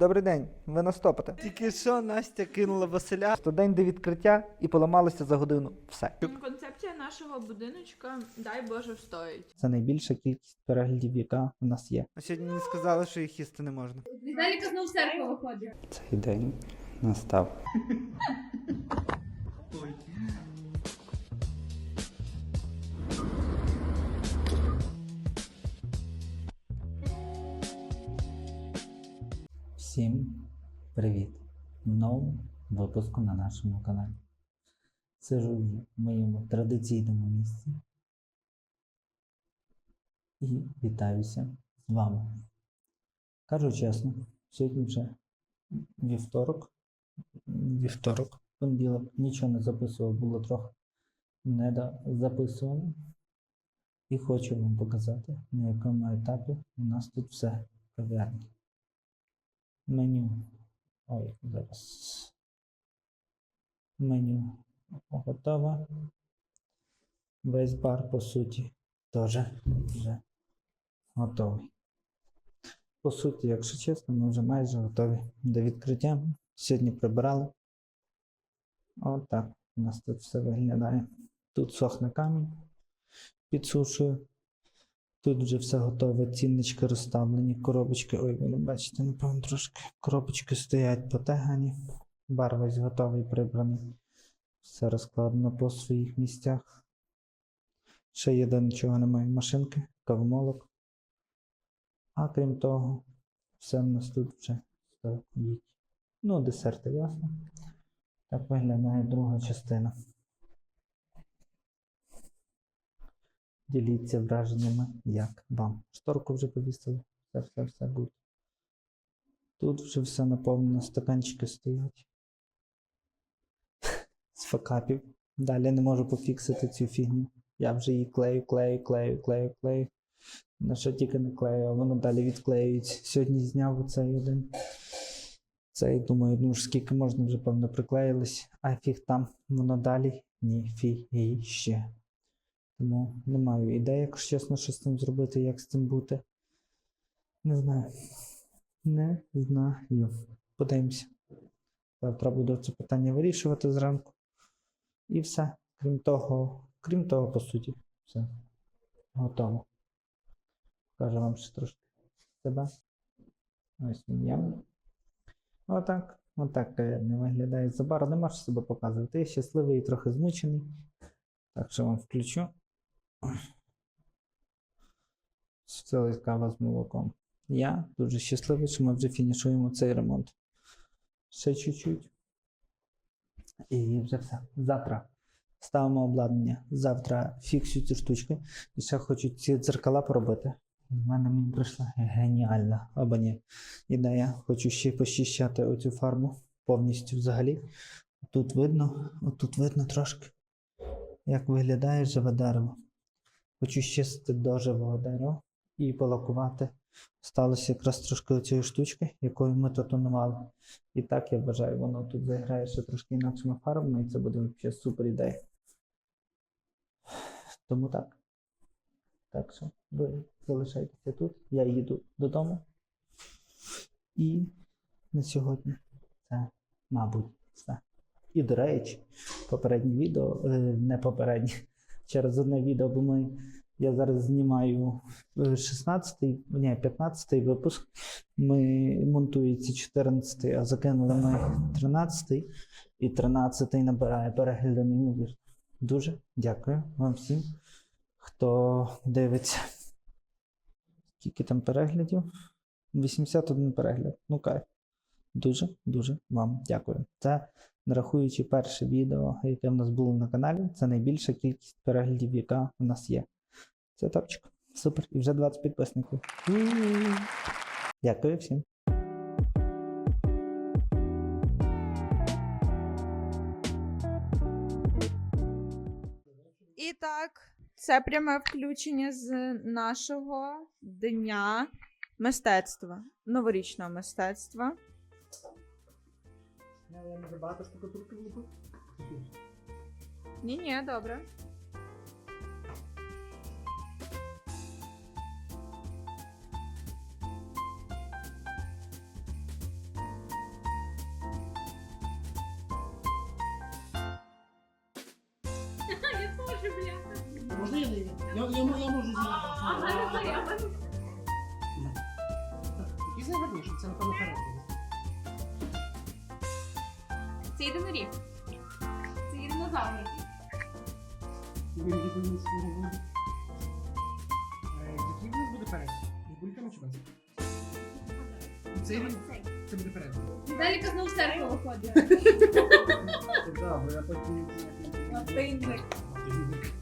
Добрий день, ви нас топите. Тільки що Настя кинула Василя. То день до відкриття і поламалося за годину. Все. Концепція нашого будиночка, дай Боже, встоїть. Це найбільша кількість переглядів, яка у нас є. А сьогодні не сказали, що їх їсти не можна. Віталіка знову в виходить. Цей день настав. Всім привіт! В новому випуску на нашому каналі. Сижу в моєму традиційному місці і вітаюся з вами. Кажу чесно, сьогодні вже вівторок. Вівторок, понеділок, нічого не записував, було трохи не записувано. І хочу вам показати, на якому етапі у нас тут все в кав'ярні. Меню. Ой, зараз. Меню готове. Весь бар, по суті, теж вже готовий. По суті, якщо чесно, ми вже майже готові до відкриття. Сьогодні прибирали. Отак у нас тут все виглядає. Тут сохне камінь, підсушую. Тут вже все готове, ціннички розставлені, коробочки. Ой, ви не бачите, напевно, трошки. Коробочки стоять потегані. Бар весь готовий, прибраний. Все розкладено по своїх місцях. Ще є де нічого немає. Машинки, кавомолок. А крім того, все в нас тут вже стоїть. Ну, десерти, ясно. Так виглядає друга частина. Діліться враженнями, як вам. Шторку вже повісили. Все, все, все буде. Тут вже все наповнено, стаканчики стоять. З факапів. Далі не можу пофіксити цю фігню. Я вже її клею, клею, клею, клею, клею. На що тільки не клею, а воно далі відклеюється. Сьогодні зняв оцей один. Цей, думаю, ну ж скільки можна вже, певно, приклеїлись, а фіг там, воно далі ні фіг і ще. Тому не маю ідеї, якщо чесно, що з цим зробити, як з цим бути. Не знаю. Не знаю. Подивимося. Завтра буду це питання вирішувати зранку. І все. Крім того, крім того, по суті, все. Готово. Покажу вам ще трошки себе. Ось він я. Отак. Отак кав'ярня виглядає. Забару нема що себе показувати. Я щасливий і трохи змучений. Так що вам включу. Це кава з молоком. Я дуже щасливий, що ми вже фінішуємо цей ремонт. Ще чуть-чуть. І вже все. Завтра ставимо обладнання. Завтра фіксую ці штучки. І ще хочу ці дзеркала поробити. У мене мені прийшла геніальна або ні. Ідея. Хочу ще почищати оцю фарбу повністю взагалі. Тут видно, отут видно трошки, як виглядає живе дерево. Хочу щистити до живого дерева і полакувати. Сталося якраз трошки оцієї штучки, якою ми то тонували. І так я вважаю, воно тут заграє ще трошки інакшими фарбами, і це буде взагалі супер ідея. Тому так. Так що ви залишайтеся тут. Я їду додому. І на сьогодні це, мабуть, все. І, до речі, попереднє відео, е, не попереднє, через одне відео, бо ми, я зараз знімаю 16-й, ні, 15-й випуск. Ми монтується 14-й, а закинули ми 13-й, і 13-й набирає перегляди неймовірно. Дуже дякую вам всім, хто дивиться. Скільки там переглядів? 81 перегляд. Ну кайф. Дуже дуже вам дякую. Це рахуючи перше відео, яке в нас було на каналі, це найбільша кількість переглядів, яка в нас є. Це топчик. Супер. І вже 20 підписників. Дякую всім. І так, це пряме включення з нашого дня мистецтва, новорічного мистецтва. Але може багато штукатурки влупив? Ні, ні, добре. Я тоже, бля. Можно я, я, я, я, я могу знать. Ага, я могу. Це єдиноріг. Це єдинозавр. Який в нас буде перед? Бульками чи без? Цей він? Це буде перед. Віталіка знову церкву виходить. Так, бо я. Латинник. Дай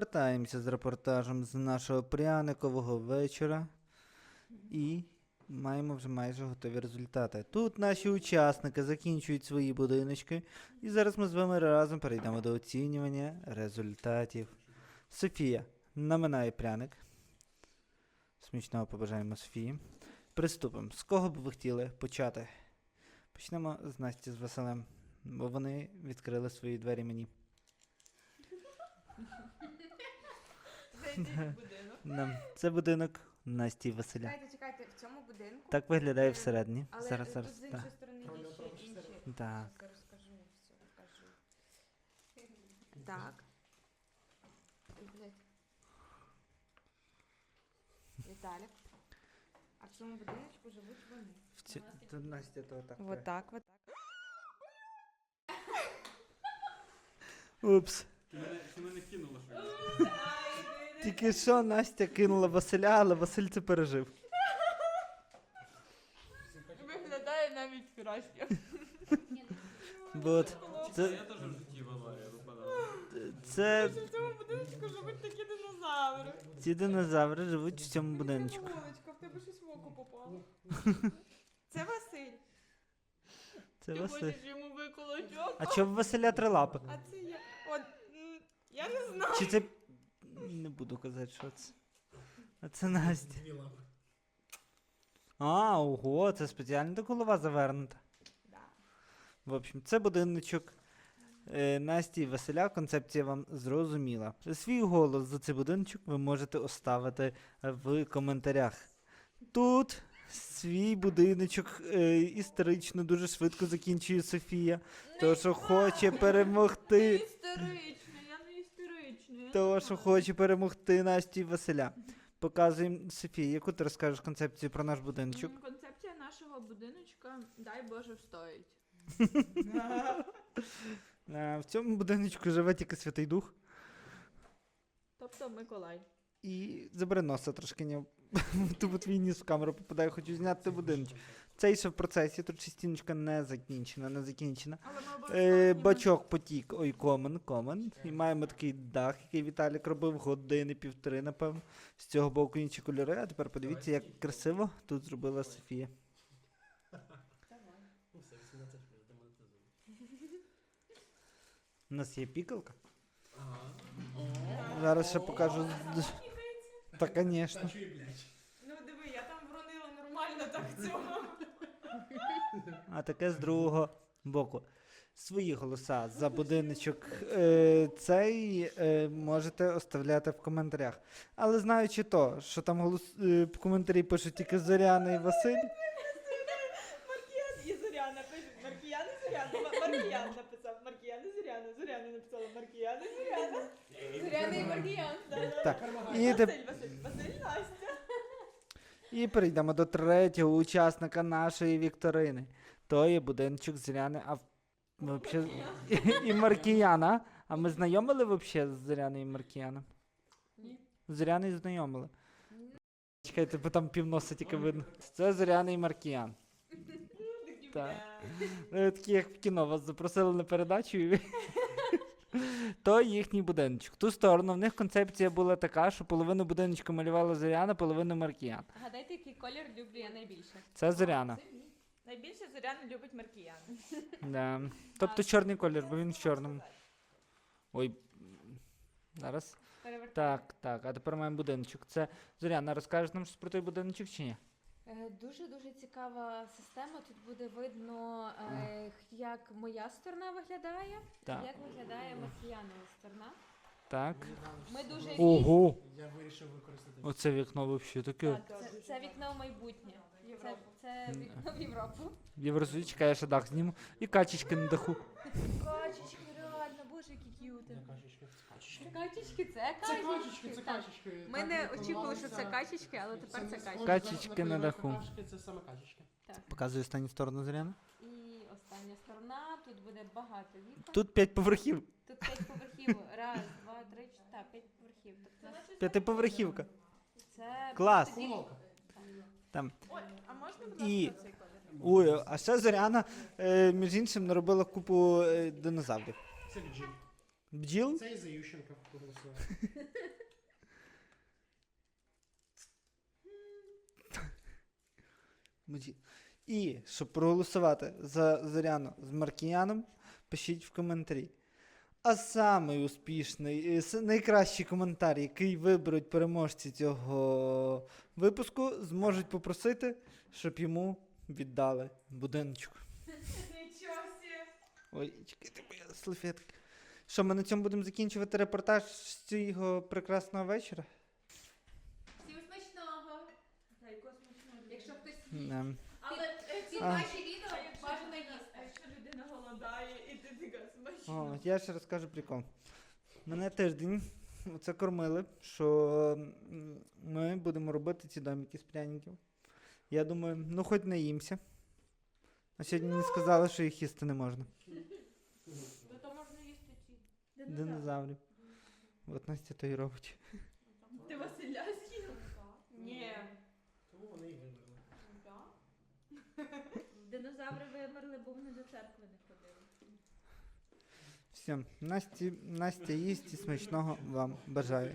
Повертаємося з репортажем з нашого пряникового вечора. І маємо вже майже готові результати. Тут наші учасники закінчують свої будиночки. І зараз ми з вами разом перейдемо до оцінювання результатів. Софія наминає пряник. Смічного побажаємо Софії. Приступимо. З кого б ви хотіли почати? Почнемо з Насті з Василем, бо вони відкрили свої двері мені. Зайдіть в будинок. Нам. Це будинок Насті і Василя. Чекайте, чекайте, в цьому будинку. Так виглядає всередині. Але зараз, тут зараз. з Так. іншої сторони є ще інші. Так. Зараз розкажу, все розкажу. Так. Ой, блядь. Віталік. А в цьому будиночку живуть вони. В ці... Тут Настя то так. Вот так, вот так. Упс. Ти мене, ти мене кинула щось. Тільки що Настя кинула Василя, але Василь це пережив. Виглядає навіть краще. От Це це, я теж в житті в аварії випадав. це В цьому будиночку живуть такі динозаври. ці динозаври живуть в цьому будиночку. В тебе щось в око попало. Це Василь. Це Ти Василь. хочеш йому виколоть око? А чого в Василя три лапи? А це я. Знаю. Чи це. Не буду казати, що це. А це Настя. Дві лапи. А, ого, це спеціально до голова завернута. Да. В общем, це будиночок е, Насті і Василя. Концепція вам зрозуміла. Свій голос за цей будиночок ви можете оставити в коментарях. Тут свій будиночок е, історично дуже швидко закінчує Софія. То, що хоче перемогти. не істерична. я То, що хоче перемогти Настю і Василя. Показуємо Софії, яку ти розкажеш концепцію про наш будиночок. М, Концепція нашого будиночка, дай Боже, встоїть. Е, В цьому будиночку живе тільки Святий Дух. Тобто Миколай. І забери носа трошки не тупо твій ніс в камеру попадає, хочу зняти будиночок. Цей ще в процесі, тут ще стіночка не закінчена, не закінчена. Е, бачок потік, ой, комен, комен. І маємо такий дах, який Віталік робив години, півтори, напевно. З цього боку інші кольори. А тепер подивіться, як красиво тут зробила Софія. Все, 18 хвилин, демонетизуємо. У нас є пікалка. Зараз ще покажу. Та, звісно. Ну диви, я там вронила нормально так цього. А таке з другого боку. Свої голоса за будиночок е, цей е, можете оставляти в коментарях. Але знаючи то, що там голос, е, в коментарі пишуть тільки Зоряна і Василь, Маркіян і Зоряна пишуть. Маркіян і Зоряна. Маркіян написав. Маркіян і Зоряна. Зоряна написала Маркіян і Зоряна. Зоряна і Маркіян. так. І, Василь, теп-. І перейдемо до третього учасника нашої вікторини. То є будиночок Зоряни, а в- вообще, і, Маркіяна. А ми знайомили взагалі з Зоряною і Маркіяном? Ні. Зоряний знайомили. Чекайте, бо там півноса тільки видно. Це Зоряний Маркіян. Так. Ну, Такі, як в кіно, вас запросили на передачу. І... То їхній будиночок. В ту сторону в них концепція була така, що половину будиночку малювала Зоряна, половину Маркіян. Гадайте, який колір люблю я найбільше. Це Зоряна. Найбільше Зоряна любить Маркіян. Да. Тобто чорний колір, бо він в чорному. Ой. Зараз. Так, так. А тепер маємо будиночок. Це Зоряна, розкажеш нам щось про той будиночок чи ні? Е, Дуже дуже цікава система. Тут буде видно, е, як моя сторона виглядає, Так. як виглядає Маркіянова сторона. Так. Ми дуже Ого! Я вирішив використати. Оце вікно взагалі таке. Так, це, це вікно в майбутнє. Це, це вікно в Європу. Євросуді чекає, що дах зніму. І качечки на даху. Качечки, реально, боже, які к'юти. Качечки, це це качечки. це так. качечки. Ми Так, не очікували, що це качечки, але тепер це качечки. Качечки на даху. качки, Це саме качечки. Показую останню сторону Зоряна. І остання сторона, тут буде багато вікон. Тут 5 поверхів. Тут п'ять поверхів. Раз, два, три, чотири. Так, п'ять поверхів. Тобто П'ятиповерхівка. це Клас. тоді-. Там. Ой, а можна, будь І- ласка, цей колір? Ой, а ще Зоряна, е, між іншим, наробила купу е, динозаврів. Це. Бджіл? Це і за Ющенка проголосував. Бджіл. І щоб проголосувати за Зоряну з Маркіяном, пишіть в коментарі. А самий успішний, е, найкращий коментар, який виберуть переможці цього випуску, зможуть попросити, щоб йому віддали будиночок. Нічого. Ой, чекайте, моя салфетка. Що, ми на цьому будемо закінчувати репортаж з цього прекрасного вечора? Всім смачного. Якщо хтось їсть. Але е, Під А. ваші відео бажано їсти. А якщо людина голодає, і ти така смачна. О, я ще розкажу прикол. Мене тиждень це кормили, що м, ми будемо робити ці домики з пряників. Я думаю, ну хоч наїмся. А сьогодні мені сказали, що їх їсти не можна. То можна їсти ці. Динозаврів. От Настя то і робить. Ти Василя з'їв? Ні. Тому вони і вимерли. Динозаври вимерли, бо вони до церкви не ходили. Все, Насті, Настя їсть і смачного вам бажаю.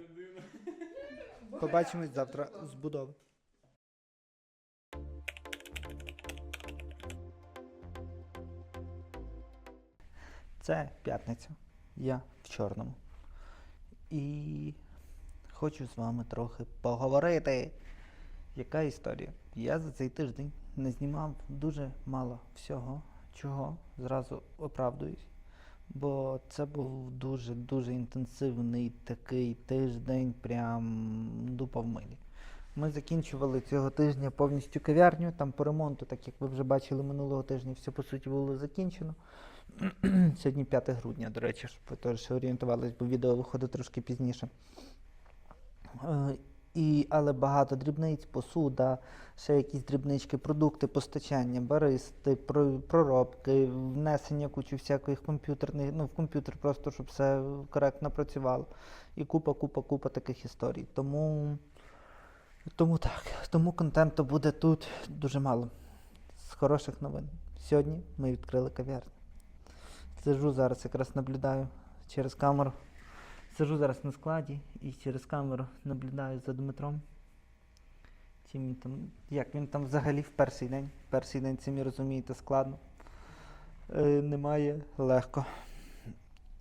Побачимось завтра з будови. Це п'ятниця. Я в чорному. І хочу з вами трохи поговорити. Яка історія? Я за цей тиждень не знімав дуже мало всього, чого зразу оправдуюсь. Бо це був дуже-дуже інтенсивний такий тиждень, прям дупа в милі. Ми закінчували цього тижня повністю кав'ярню, там по ремонту, так як ви вже бачили минулого тижня, все по суті було закінчено. Сьогодні 5 грудня, до речі, щоб теж орієнтувались, бо відео виходить трошки пізніше. Е, І, але багато дрібниць, посуда, ще якісь дрібнички, продукти, постачання, баристи, проробки, внесення кучу всяких комп'ютерних, ну в комп'ютер просто, щоб все коректно працювало. І купа, купа, купа таких історій. Тому, тому так, тому контенту буде тут дуже мало. З хороших новин. Сьогодні ми відкрили кав'ярню. Сижу зараз, якраз наблюдаю через камеру. Сижу зараз на складі і через камеру наблюдаю за Дмитром. Він там, як він там взагалі в перший день. Перший день, самі розумієте, складно. Е, немає легко.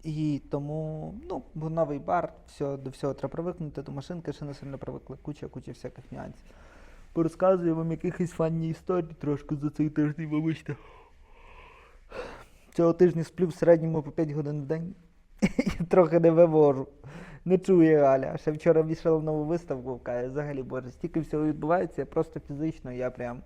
І тому, ну, новий бар, все, до всього треба привикнути, до машинки ще не сильно привикли, куча, куча всяких нюансів. Порозказую вам якихось фанні історій трошки за цей тиждень, вибачте. Цього тижня сплю в середньому по 5 годин в день і трохи не вивожу. Не чує Галя. Ще вчора вішала нову виставку, каже, взагалі, боже, стільки всього відбувається, я просто фізично, я прям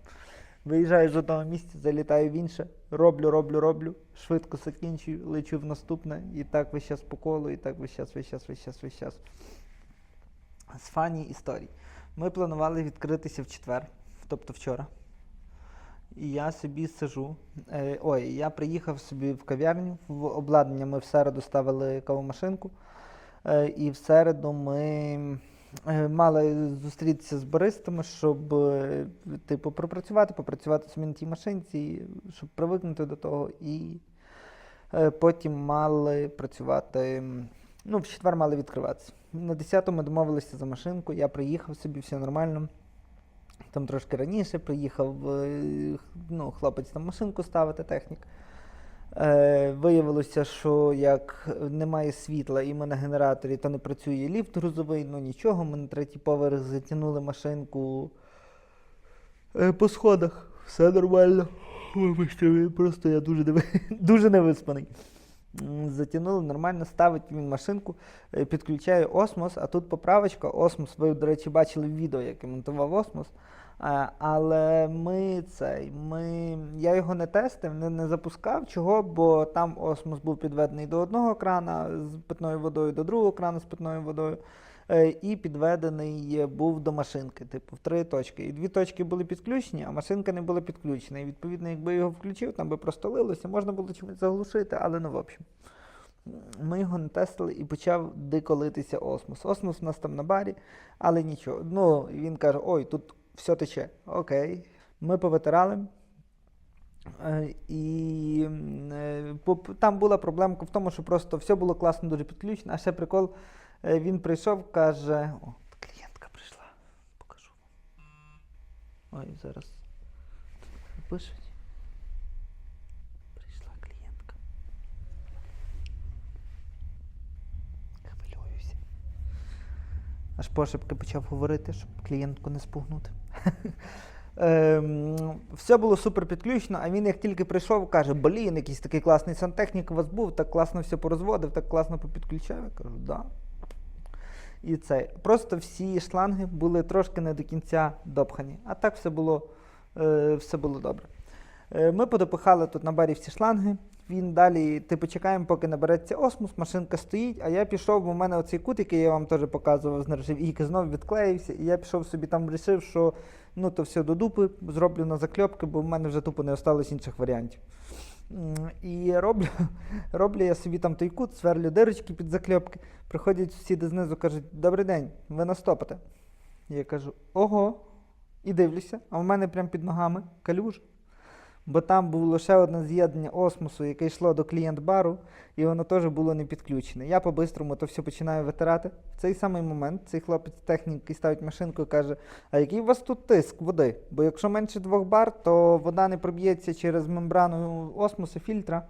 виїжджаю з одного місця, залітаю в інше, роблю, роблю, роблю, швидко закінчую, лечу в наступне, і так весь час по колу, і так весь час, весь час, весь час, весь час. З фані історій. Ми планували відкритися в четвер, тобто вчора. І я собі сижу. Е, ой, я приїхав собі в кав'ярню, в обладнання ми в середу ставили кавомашинку. Е, і в середу ми е, мали зустрітися з баристами, щоб е, типу, пропрацювати, попрацювати собі на тій машинці, щоб привикнути до того. І е, потім мали працювати. Ну, в четвер мали відкриватися. На 10 ми домовилися за машинку, я приїхав собі, все нормально. Там трошки раніше приїхав е, ну, хлопець там машинку ставити, технік. Е, виявилося, що як немає світла і ми на генераторі, то не працює ліфт грузовий, ну нічого. Ми на третій поверх затягнули машинку. Е, По сходах все нормально. Вибачте, просто я дуже, дуже невиспаний. Затягнули нормально, ставить він машинку, е, підключає осмос, а тут поправочка. Осмос, ви, до речі, бачили відео, яке монтував осмос. Е, Але ми цей, ми, я його не тестив, не, не запускав. Чого? Бо там осмос був підведений до одного крана з питною водою, до другого крана з питною водою. Е, І підведений був до машинки, типу, в три точки. І дві точки були підключені, а машинка не була підключена. І відповідно, якби його включив, там би просто лилося, можна було чимось заглушити, але ну в общем. Ми його не тестили і почав дико литися осмос. Осмос у нас там на барі, але нічого. Ну, він каже: ой, тут все тече. Окей. Ми повитирали. Е, І е, там була проблемка в тому, що просто все було класно дуже підключено. А ще прикол, він прийшов, каже: О, клієнтка прийшла. Покажу. Ой, зараз пишуть. Прийшла клієнтка. Хвилююся. Аж пошепки почав говорити, щоб клієнтку не спугнути. Ем, все було супер підключено, а він як тільки прийшов, каже: блін, якийсь такий класний сантехнік у вас був, так класно все порозводив, так класно попідключав. Я кажу, да. І це. Просто всі шланги були трошки не до кінця допхані. А так все було, е, все було добре. Е, Ми подопихали тут на барі всі шланги. Він далі, типу, чекаємо, поки набереться осмос, машинка стоїть, а я пішов, бо в мене оцей кут, який я вам теж показував з нержавійки, знову відклеївся, і я пішов собі там вирішив, що ну то все до дупи, зроблю на закльопки, бо в мене вже тупо не осталось інших варіантів. І роблю, роблю я собі там той кут, сверлю дирочки під закльопки. Приходять сусіди знизу, кажуть, добрий день, ви настопите. Я кажу, ого, і дивлюся, а в мене прямо під ногами калюж. Бо там було лише одне з'єднання осмосу, яке йшло до клієнт-бару, і воно теж було не підключене. Я по-бистрому то все починаю витирати. В цей самий момент цей хлопець технік, який ставить машинку, і каже: А який у вас тут тиск води? Бо якщо менше двох бар, то вода не проб'ється через мембрану осмосу фільтра,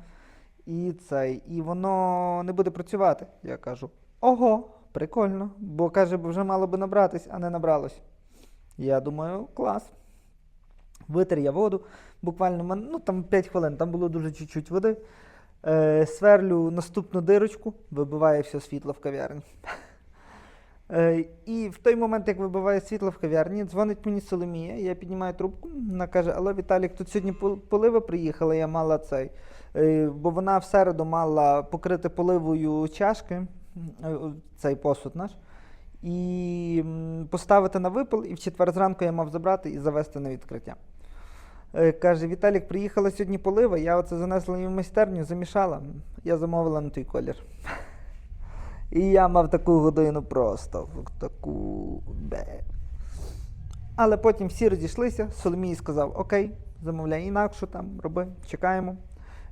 і цей, і воно не буде працювати. Я кажу: Ого, прикольно. Бо каже, бо вже мало би набратись, а не набралось. Я думаю, клас. Витер я воду, буквально ну, там 5 хвилин, там було дуже чуть-чуть води. Е, сверлю наступну дирочку, вибиває все світло в кав'ярні. Е, і в той момент, як вибиває світло в кав'ярні, дзвонить мені Соломія, я піднімаю трубку, вона каже: Алло, Віталік, тут сьогодні полива приїхала, я мала цей. Е, бо вона в середу мала покрити поливою чашки, е, цей посуд наш, і поставити на випил, і в четвер зранку я мав забрати і завести на відкриття. Е, Каже, Віталік, приїхала сьогодні полива, я оце занесла її в майстерню, замішала. Я замовила на той колір. І я мав таку годину просто таку бе. Але потім всі розійшлися, Соломій сказав: Окей, замовляй інакшу там, роби, чекаємо.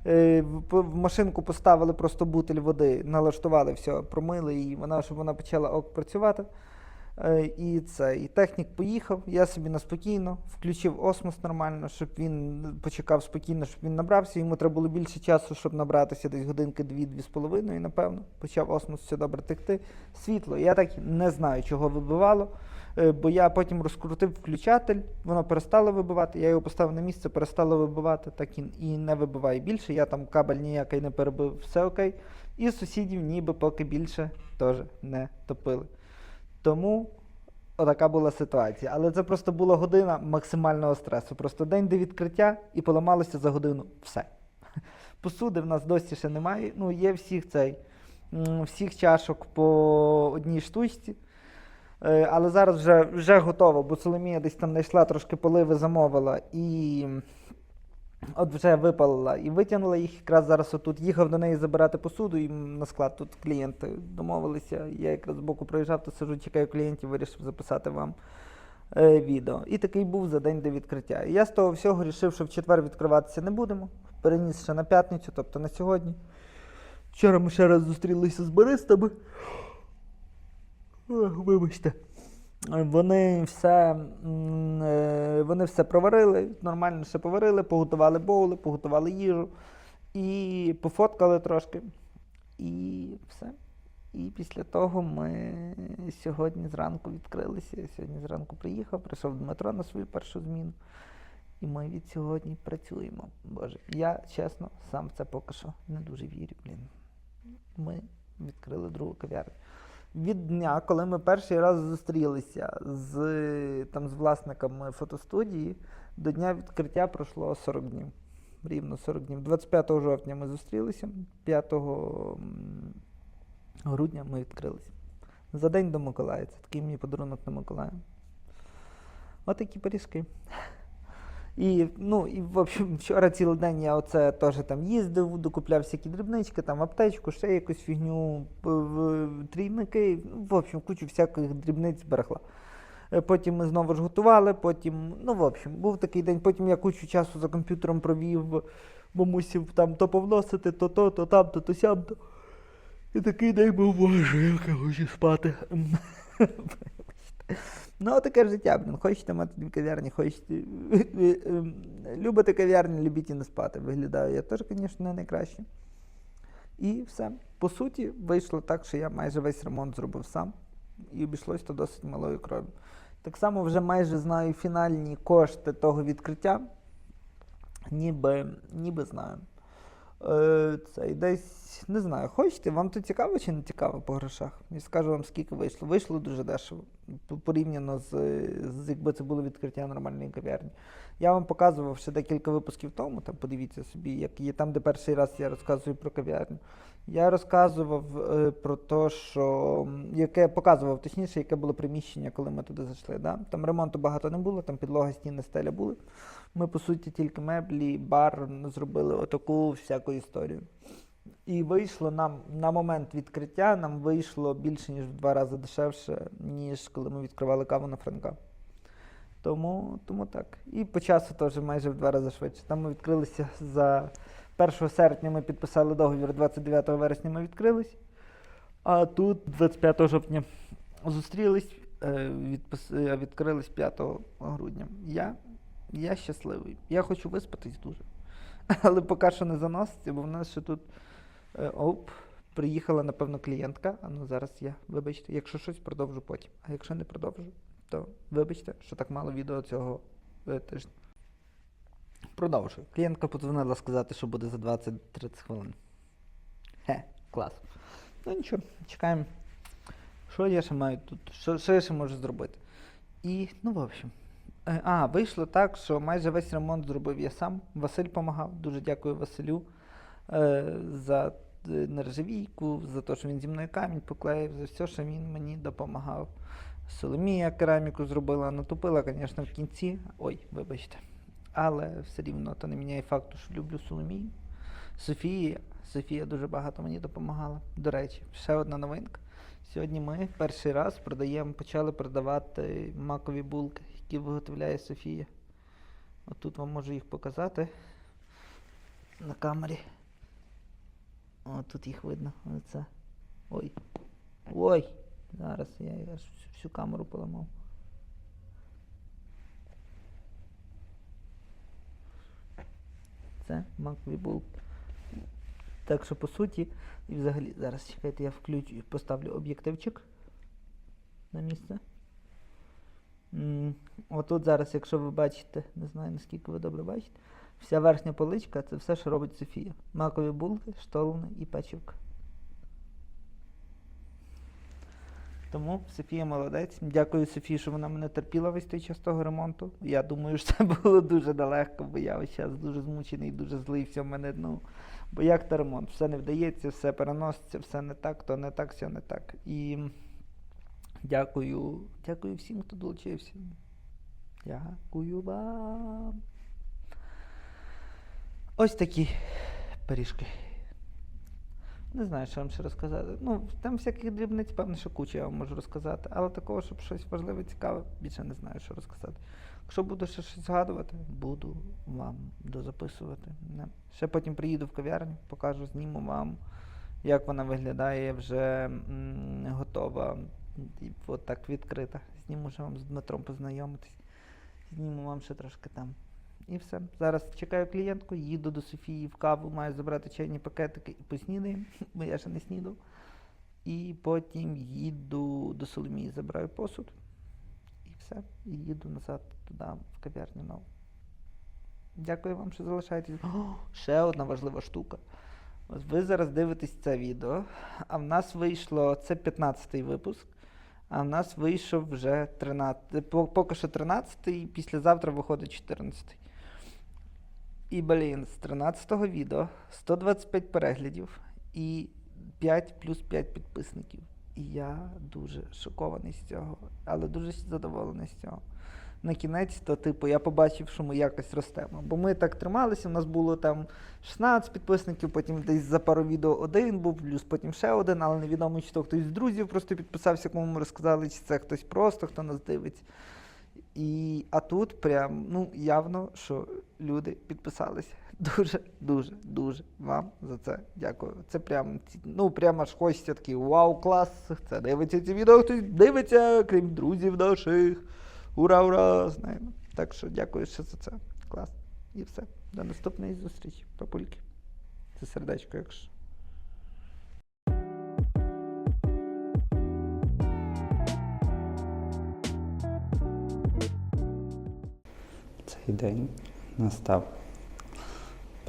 Е, в, машинку поставили просто бутиль води, налаштували все, промили її, вона, щоб вона почала ок працювати. Е, і це, і технік поїхав, я собі на спокійно, включив осмос нормально, щоб він почекав спокійно, щоб він набрався. Йому треба було більше часу, щоб набратися, десь годинки дві-дві з половиною, напевно. Почав осмос все добре текти. Світло. Я так не знаю, чого вибивало. е, Бо я потім розкрутив включатель, воно перестало вибивати. Я його поставив на місце, перестало вибивати, так і, і не вибиває більше. Я там кабель ніякий не перебив, все окей. І сусідів ніби поки більше теж не топили. Тому отака була ситуація. Але це просто була година максимального стресу. Просто день до відкриття і поламалося за годину все. Посуди в нас досі ще немає. Ну, є всіх цей, всіх чашок по одній штучці. Е, Але зараз вже, вже готово, бо Соломія десь там знайшла трошки поливи, замовила і от вже випалила і витягнула їх. Якраз зараз отут їхав до неї забирати посуду, і на склад тут клієнти домовилися. Я якраз збоку проїжджав, то сижу, чекаю клієнтів, вирішив записати вам е, відео. І такий був за день до відкриття. І я з того всього вирішив, що в четвер відкриватися не будемо. Переніс ще на п'ятницю, тобто на сьогодні. Вчора ми ще раз зустрілися з баристами. Вибачте. Вони все, е, вони все проварили, нормально все поварили, поготували боули, поготували їжу і пофоткали трошки. І все. І після того ми сьогодні зранку відкрилися. Я сьогодні зранку приїхав, прийшов Дмитро на свою першу зміну. І ми від сьогодні працюємо. Боже, я чесно сам в це поки що не дуже вірю. Блін. Ми відкрили другу кав'ярню. Від дня, коли ми перший раз зустрілися з, там, з власниками фотостудії, до дня відкриття пройшло 40 днів. Рівно 40 днів. 25 жовтня ми зустрілися, 5 грудня ми відкрилися. За день до Миколая. Це такий мій подарунок на Миколая. Отакі пиріжки. І, ну, і, в общем, вчора цілий день я оце теж там їздив, докупляв всякі дрібнички, там аптечку, ще якусь фігню, трійники, в общем, кучу всяких дрібниць зберегла. Е, Потім ми знову ж готували, потім, ну, в общем, був такий день, потім я кучу часу за комп'ютером провів, бо мусив там то повносити, то то, то там, то то сям. І такий день був, боже, як я хочу спати. Ну, таке життя, блін. Хочете мати кав'ярні, хочете. ем, Любите кав'ярні, любіть і не спати. Виглядаю я теж, звісно, не найкраще. І все. По суті, вийшло так, що я майже весь ремонт зробив сам. І обійшлось то досить малою кров'ю. Так само вже майже знаю фінальні кошти того відкриття. Ніби, ніби знаю. Е, це десь не знаю, хочете, вам то цікаво чи не цікаво по грошах? Я скажу вам, скільки вийшло. Вийшло дуже дешево порівняно з, з якби це було відкриття нормальної кав'ярні. Я вам показував ще декілька випусків тому, там подивіться собі, як є там, де перший раз я розказую про кав'ярню. Я розказував е, про те, що яке показував, точніше, яке було приміщення, коли ми туди зайшли. Да? Там ремонту багато не було, там підлога, стіни, стеля були. Ми, по суті, тільки меблі, бар зробили отаку всяку історію. І вийшло нам на момент відкриття, нам вийшло більше, ніж в два рази дешевше, ніж коли ми відкривали каву на Франка. Тому, тому так. І по часу теж майже в два рази швидше. Там ми відкрилися за 1 серпня ми підписали договір, 29 вересня ми відкрились. А тут 25 жовтня зустрілись, е, відпис... е, відкрились 5 грудня. Я, я щасливий. Я хочу виспатись дуже. Але поки що не заноситься, бо в нас ще тут е, оп, приїхала, напевно, клієнтка. А ну зараз я, вибачте, якщо щось продовжу потім. А якщо не продовжу, то вибачте, що так мало відео цього е, тижня. Продовжую. Клієнтка подзвонила сказати, що буде за 20-30 хвилин. Хе, клас. Ну нічого, чекаємо. Що я ще маю тут? Що, що я ще можу зробити? І, ну, в общем. Е, А, вийшло так, що майже весь ремонт зробив я сам. Василь допомагав. Дуже дякую Василю е, за е, нержавійку, за те, що він зі мною камінь поклеїв, за все, що він мені допомагав. Соломія кераміку зробила, натупила, звісно, в кінці. Ой, вибачте. Але все рівно то не міняє факту, що люблю Соломію. Софія. Софія дуже багато мені допомагала. До речі, ще одна новинка. Сьогодні ми перший раз продаємо, почали продавати макові булки, які виготовляє Софія. Отут вам можу їх показати на камері. О, тут їх видно. Оце. Ой. Ой! Зараз я аж всю- камеру поламав. Це булки. Так що, по суті, і взагалі, зараз чекайте, я включу, поставлю об'єктивчик на місце. Отут зараз, якщо ви бачите, не знаю наскільки ви добре бачите, вся верхня поличка це все, що робить Софія. Макові булки, штолни і печівка. Тому Софія молодець. Дякую Софії, що вона мене терпіла весь той час того ремонту. Я думаю, що це було дуже нелегко, бо я ось зараз дуже змучений, дуже злий, в мене, ну. Бо як то ремонт? Все не вдається, все переноситься, все не так, то не так, все не так. І дякую, дякую всім, хто долучився. Дякую вам. Ось такі пиріжки. Не знаю, що вам ще розказати. Ну, там всяких дрібниць, певно, що куча я вам можу розказати, але такого, щоб щось важливе, цікаве, більше не знаю, що розказати. Якщо буду ще щось згадувати, буду вам дозаписувати. Не. Ще потім приїду в кав'ярню, покажу, зніму вам, як вона виглядає вже м, готова. І от так відкрита. Зніму ще вам з Дмитром познайомитись. Зніму вам ще трошки там. І все. Зараз чекаю клієнтку, їду до Софії в каву, маю забрати чайні пакетики і поснідаємо, бо я ще не снідав. І потім їду до Соломії, забираю посуд. І все. І їду назад туди, в кав'ярню нову. Дякую вам, що залишаєтесь. О, ще одна важлива штука. Ви зараз дивитесь це відео, а в нас вийшло це 15-й випуск, а в нас вийшов вже 13, поки що 13-й, післязавтра виходить 14-й. І, блін, з 13-го відео 125 переглядів і 5 плюс 5 підписників. І я дуже шокований з цього, але дуже задоволений з цього. На кінець, то, типу, я побачив, що ми якось ростемо. Бо ми так трималися, у нас було там 16 підписників, потім десь за пару відео один був, плюс потім ще один, але невідомо, чи то хтось з друзів просто підписався, кому ми розказали, чи це хтось просто, хто нас дивиться. І, а тут прям, ну, явно, що люди підписалися. Дуже, дуже, дуже вам за це дякую. Це прям, ну, прям аж хочеться такий вау, клас. Це дивиться ці відео, хтось дивиться, крім друзів наших. Ура, ура! Знаємо. Так що дякую ще за це. Клас. І все. До наступної зустрічі, папульки. Це сердечко, якщо. Цей день настав.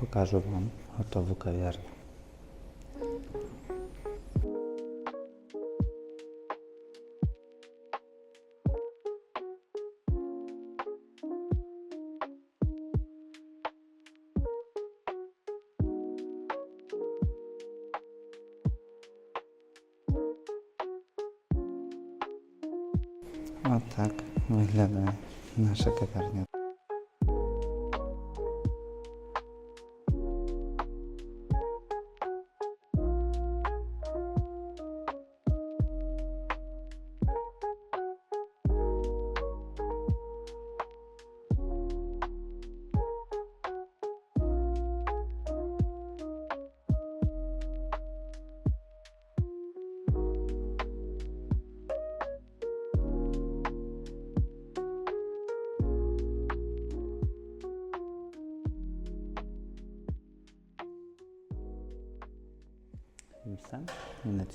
Покажу вам готову кав'ярню. Отак виглядає наша кав'ярня. І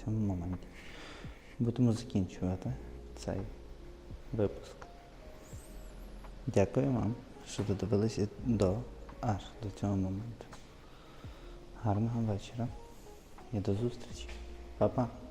цьому моменті будемо закінчувати цей випуск. Дякую вам, що додивилися до аж до цього моменту. Гарного вечора і до зустрічі. Па-па.